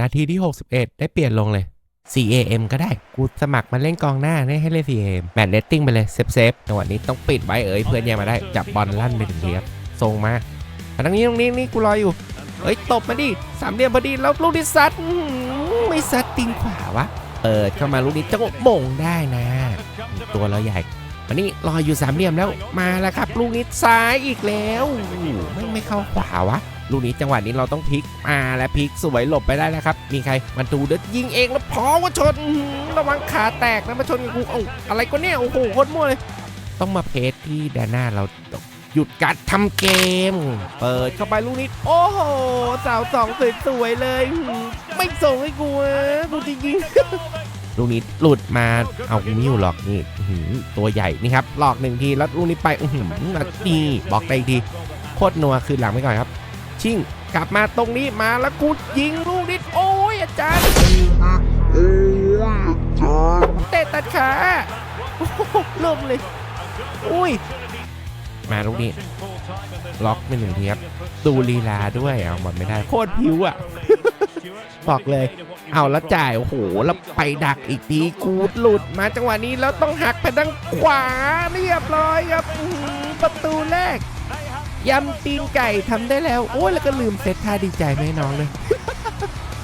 นาทีที่ 61 ได้เปลี่ยนลงเลย CAM ก็ได้ กูสมัครมาเล่นกองหน้าได้ให้เล่น CAM แมตช์เลตติ้งไปเลยเซฟเซฟจังหวะนี้ต้องปิดไว้เอ้ยเพื่อนแย่งมาได้ จับบอลลั่นไปถึงทีครับส่งมามาทางนี้ตรงนี้นี่กูรออยู่ เอ้ยตบมาดิสามเหลี่ยมพอดีแล้วลูกนี้ซัดไม่ซัดติงขวาวะ เปิดเข้ามาลูกนี้จังหวะมงได้นะ ตัวเราใหญ่มานี่รออยู่สามเหลี่ยมแล้วมาแล้วครับ ลูกนี้ซ้ายอีกแล้วไม่ไม่เข้าขวาวะ ลูกนี้จังหวะนี้เราต้องพลิกมาและพลิกสวยหลบไปได้แล้วครับ มีใครมันดูเด็ดยิงเองแล้วพอว่าชนระวังขาแตกนะมาชนกับกูเอ้าอะไรก็เนี่ยโอ้โหโคตรมั่วเลย ต้องมาเพจที่แดนหน้าเราหยุดการทำเกม เปิดเข้าไปลูกนี้ โอ้โหสาวสองสวยๆเลย ไม่ส่งให้กูอะกูจริงลูกนี้หลุดมาเอาไม่อยู่หรอกนี่หือตัวใหญ่นี่ครับหลอกหนึ่งทีแล้วลูกนี้ไปอื้อหือนี่บล็อกได้ทีโคตรนัวคืนหลังไปก่อนครับ ชิง กลับมาตรงนี้มาแล้วกูยิงลูกนี้โอ้ยอาจารย์เตะตัดขาโอ้มเลย อุ้ย มาลูกนี้ ล็อกไปหนึ่งทีครับดูลีลาด้วยเอาหมดไม่ได้โคตรผิวอะ บอกเลย เอาแล้วจ่าย โอ้โห แล้วไปดักอีกทีกูดหลุดมาจังหวะนี้แล้วต้องหักไปทางขวาเรียบร้อยครับประตูแรก ยำตีนไก่ทำได้แล้ว โอ้ยแล้วก็ลืมเซตท่าดีใจไหมาให้น้องเลย